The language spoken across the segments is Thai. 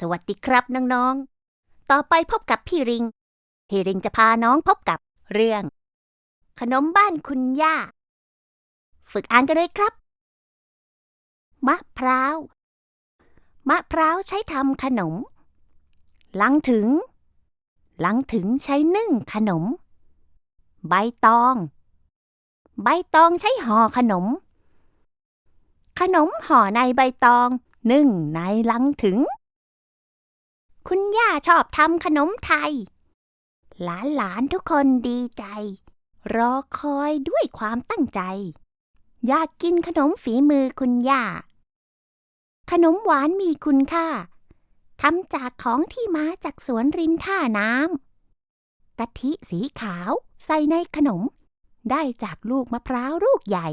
สวัสดีครับน้องๆ ต่อไปพบกับพี่ริง พี่ริงจะพาน้องพบกับเรื่อง ขนมบ้านคุณย่า ฝึกอ่านกันเลยครับ มะพร้าว มะพร้าวใช้ทำขนม ลังถึง ลังถึงใช้นึ่งขนม ใบตอง ใบตองใช้ห่อขนม ขนมห่อในใบตอง นึ่งในลังถึง คุณย่าชอบทำขนมไทย หลานๆทุกคนดีใจ รอคอยด้วยความตั้งใจ อยากกินขนมฝีมือคุณย่า ขนมหวานมีคุณค่าทำจากของที่มาจากสวนริมท่าน้ำกะทิสีขาวใส่ในขนม ได้จากลูกมะพร้าวลูกใหญ่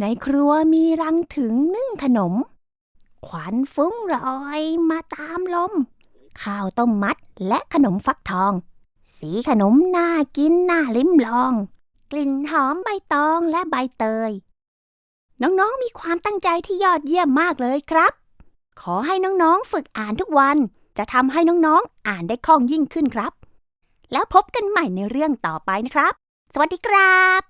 ในครัวมีรังถึงนึ่งขนม ขวัญฟุ้งลอยมาตามลม ข้าวต้มมัดและขนมฟักทอง สีขนมน่ากินน่าลิ้มลอง กลิ่นหอมใบตองและใบเตย น้องๆมีความตั้งใจที่ยอดเยี่ยมมากเลยครับ ขอให้น้องๆฝึกอ่านทุกวัน จะทำให้น้องๆอ่านได้คล่องยิ่งขึ้นครับ แล้วพบกันใหม่ในเรื่องต่อไปนะครับ สวัสดีครับ